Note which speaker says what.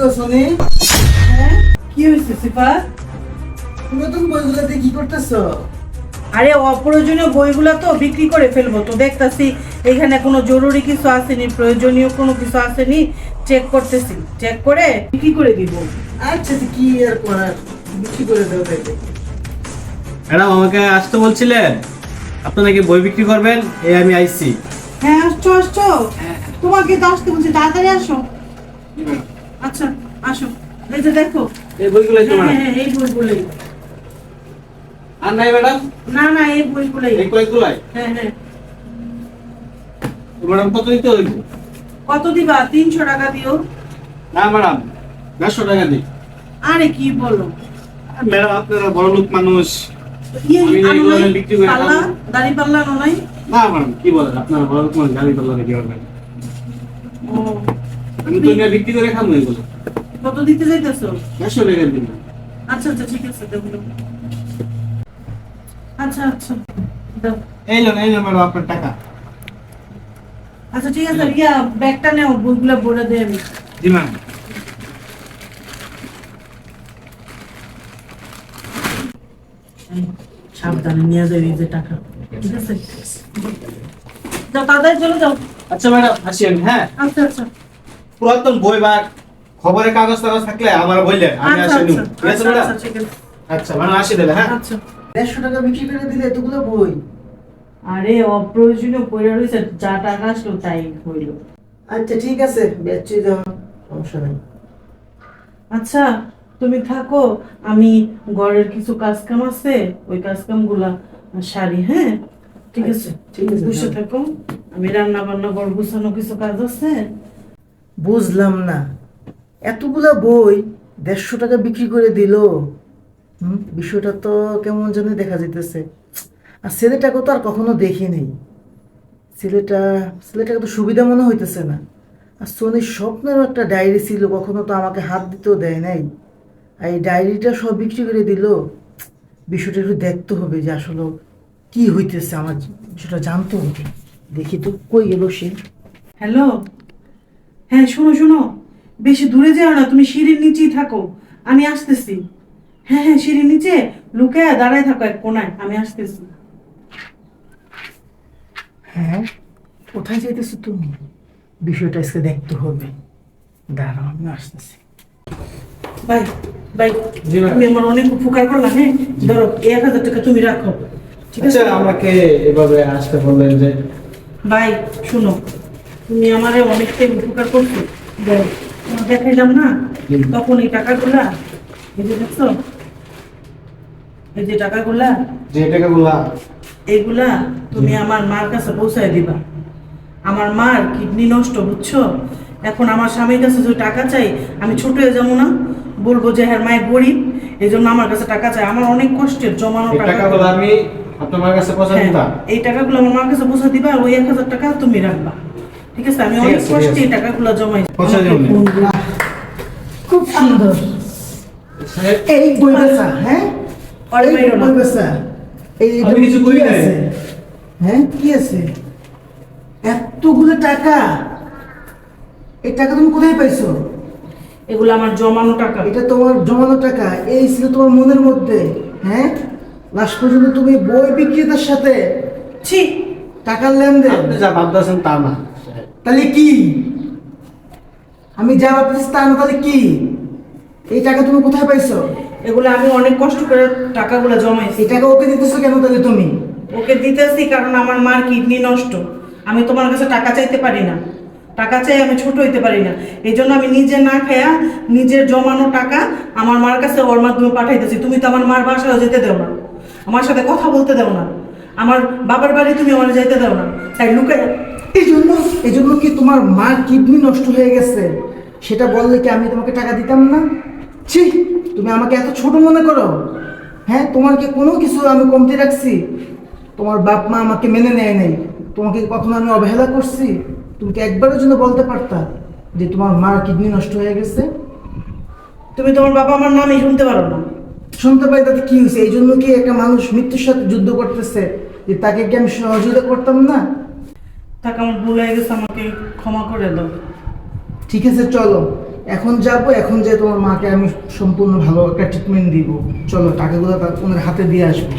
Speaker 1: গো Sony
Speaker 2: হ্যাঁ? কি হয়েছে সিফাত
Speaker 1: নতুন বইগুলো কি করতেছো?
Speaker 2: আরে অপ্রয়োজনীয় বইগুলো তো বিক্রি করে ফেলব তো দেখতাছি এখানে কোনো জরুরি কিছু আসেনি প্রয়োজনীয় কোনো কিছু আসেনি চেক করতেছি। চেক করে বিক্রি করে দিব।
Speaker 1: আচ্ছা তো কি আর করার? বিক্রি করে দাও তাইলে।
Speaker 3: ম্যাডাম আমাকে আসতে বলছিলেন। আপনি নাকি বই বিক্রি করবেন? এই আমি আইছি।
Speaker 2: হ্যাঁ আসছো আসছো। তোমাকে তো আসতে বলছি তাড়াতাড়ি আসো। আচ্ছা আসো। এই যে দেখো।
Speaker 3: এই বইগুলোই তো
Speaker 2: হ্যাঁ হ্যাঁ এই বইগুলোই।
Speaker 3: আর নাই ম্যাডাম?
Speaker 2: না না এই বইগুলোই।
Speaker 3: এই কয়েকগুলাই?
Speaker 2: হ্যাঁ হ্যাঁ।
Speaker 3: ম্যাডাম কত দিতে হইব?
Speaker 2: কত দিবা? তিনশো টাকা দিও।
Speaker 3: না ম্যাডাম দেড়শো টাকা দিই।
Speaker 2: আরে কি বলো?
Speaker 3: ম্যাডাম আপনারা বড় লোক মানুষ।
Speaker 2: ইয়ে। দাড়ি পাল্লা নাই?
Speaker 3: না ম্যাডাম কি বলেন? আপনারা বড় লোক মানুষ গাড়ি পাল্লা কি করবেন
Speaker 2: ও।
Speaker 3: আমি তো এগুলো বিক্রি করে খাব এগুলো।
Speaker 2: কত দিতে যাইতেছো?
Speaker 3: দেড়শো টাকা দিন।
Speaker 2: আচ্ছা আচ্ছা ঠিক আছে দেখো আচ্ছা আচ্ছা
Speaker 3: এই লোন এই লোন ম্যাডাম আপনার টাকা।
Speaker 2: আচ্ছা ঠিক আছে ইয়া ব্যাগটা নেও বইগুলো ভরে দেয় আমি।
Speaker 3: জি ম্যাডাম
Speaker 2: সাবধানে নিয়ে যাবে এই যে টাকা। ঠিক আছে? যাও তাড়াতাড়ি চলে যাও।
Speaker 3: আচ্ছা ম্যাডাম আসি আমি হ্যাঁ।
Speaker 2: আচ্ছা আচ্ছা।
Speaker 3: পুরাতন বই বা খবরের কাগজ টাগজ থাকলে আমার বললেন আমি
Speaker 2: আচ্ছা
Speaker 3: আসি
Speaker 2: আচ্ছা
Speaker 3: ঠিক আছে
Speaker 2: আচ্ছা,
Speaker 3: ম্যাডাম
Speaker 2: আচ্ছা আছে।
Speaker 3: আচ্ছা আসি দেবে হ্যাঁ?
Speaker 2: আচ্ছা।
Speaker 1: দেড়শো টাকা বিক্রি করে দিলে এতগুলো বই?
Speaker 2: আরে অপ্রয়োজনীয় পড়ে রয়েছে যা টাকা আসলো তাই হইল।
Speaker 1: আচ্ছা ঠিক আছে বেচে দাও সমস্যা নেই।
Speaker 2: আচ্ছা তুমি থাকো আমি ঘরের কিছু কাজ কাম আছে ওই কাজ কামগুলা সারি হ্যাঁ? ঠিক আছে।
Speaker 1: ঠিক আছে,
Speaker 2: বসে। থাকো আমি রান্না বান্না ঘর গুছানো কিছু কাজ আছে
Speaker 1: বুঝলাম না। এতগুলা বই দেড়শো টাকা বিক্রি করে দিল। হুম, বিষয়টা তো কেমন যেন দেখা যেতেছে আর ছেলেটাকে তো আর কখনো দেখি নেই। ছেলেটা, ছেলেটাকে তো সুবিধা মনে হইতেছে না। আর সোনির স্বপ্নেরও একটা ডায়েরি ছিল, কখনো তো আমাকে হাত দিতেও দেয় নাই। আর এই ডায়েরিটা সব বিক্রি করে দিল। বিষয়টা একটু দেখতে হবে যে আসলে কি হইতেছে আমার সেটা জানতে হবে। দেখি তো কই গেল সে।
Speaker 2: হ্যালো? হ্যাঁ শোনো শোনো। বেশি দূরে যাও না তুমি সিঁড়ির নিচেই থাকো। আমি আসতেছি। হ্যাঁ হ্যাঁ সিঁড়ির নিচে। লুকে দাঁড়ায় থাকো এক কোনায়। আমি আসতেছি।
Speaker 1: হ্যাঁ কোথায় যাইতেছো তুমি? বিষয়টা আজকে দেখতে হবে। দাঁড়াও আমি আসতেছি।
Speaker 2: Bye bye
Speaker 3: madam.
Speaker 2: তুমি আমার অনেক উপকার করলাম হ্যাঁ? ধরো এক হাজার টাকা তুমি রাখো। ঠিক আছে?
Speaker 3: আচ্ছা আমাকে এভাবে আসতে বললেন যে
Speaker 2: ভাই শুনো। তুমি আমারে অনেকটাই উপকার করছ। দেখাইলাম না তখন এই টাকাগুলা এই যে দেখছ এই যে টাকাগুলা
Speaker 3: যে টাকাগুলা।
Speaker 2: এইগুলা তুমি আমার মার কাছে পৌঁছায় দিবা। আমার মার কিডনি নষ্ট বুঝছ? এখন আমার স্বামীর কাছে যদি টাকা চাই আমি ছোট হয়ে যাব না বলব যে হ্যাঁ মায়ের গরিব। এই জন্য আমার কাছে টাকা চাই। আমার অনেক কষ্টের জমানো
Speaker 3: এই
Speaker 2: টাকা।
Speaker 3: আমি আপনার মার কাছে পৌঁছে
Speaker 2: হ্যাঁ,
Speaker 3: দিতাম।
Speaker 2: এই টাকাগুলো আমার মার কাছে পৌঁছে দিবা ওই এক হাজার টাকা তুমি রাখবা। ঠিক আছে আমি অনেক
Speaker 3: আছে,
Speaker 2: কষ্টে এই টাকাগুলো জমাই
Speaker 1: খুব সুন্দর। এই বই বেচা হ্যাঁ? এই বই বেচা। এই
Speaker 3: কিছু করি
Speaker 1: আছে? হ্যাঁ কি আছে? এতগুলো টাকা। এই টাকা তুমি কোথায় পাইছো?
Speaker 2: এগুলো আমার জমানো টাকা।
Speaker 1: এটা তোমার জমানো টাকা। এই ছিল তোমার মনের মধ্যে হ্যাঁ? লাস্ট পর্যন্ত তুমি বই বিক্রেতার সাথে
Speaker 2: ছি।
Speaker 1: টাকার লেনদেন।
Speaker 3: আপনি যা ভাবতেছেন তা না।
Speaker 1: তাহলে কি? আমি যা ভাবতেছি তা না তাহলে কি? এই টাকা তুমি কোথায় পাইছো?
Speaker 2: এগুলো আমি অনেক কষ্ট করে টাকাগুলো জমাইছি।
Speaker 1: এই টাকা ওকে দিতেছো কেন তাহলে তুমি?
Speaker 2: ওকে দিতেছি কারণ আমার মার কিডনি নষ্ট। আমি তোমার কাছে টাকা চাইতে পারি না। টাকা চাই আমি ছোট হইতে পারি না। এই জন্য আমি নিজে না খায়া নিজের জমানো টাকা আমার মার কাছে ওর মাধ্যমে পাঠাইতেছি। তুমি তো আমার মার বাসায় যেতে দেও না। আমার সাথে কথা বলতে দেও না। আমার বাবার বাড়ি তুমি আমার যেতে দেও না। তাই লুকে
Speaker 1: এই জন্য এই জন্য কি তোমার মার কিডনি নষ্ট হয়ে গেছে? সেটা বললে কি আমি তোমাকে টাকা দিতাম না? ছি তুমি আমাকে এত ছোট মনে করো। হ্যাঁ তোমার কি কোনো কিছু আমি কমতে রাখছি? তোমার বাপ মা আমাকে মেনে নেয় নাই। তোমাকে কখনো আমি অবহেলা করছি? তুমি কি একবারের জন্য বলতে পারতা যে তোমার মার কিডনি নষ্ট হয়ে গেছে?
Speaker 2: তুমি তোমার বাবা আমার নামই শুনতে পারো না।
Speaker 1: শুনতে পাই তাতে কি হয়েছে? এই জন্য কি একটা মানুষ মৃত্যুর সাথে যুদ্ধ করতেছে যে তাকে কি আমি সহযোগিতা করতাম না?
Speaker 2: তাকে, আমার ভুল হয়ে গেছে, আমাকে ক্ষমা করে দাও।
Speaker 1: ঠিক আছে, চলো। এখন যাব, এখন যে তোমার মাকে আমি সম্পূর্ণ ভালো একটা ট্রিটমেন্ট দিব। চলো, টাকাগুলো তার ওনার হাতে দিয়ে আসব।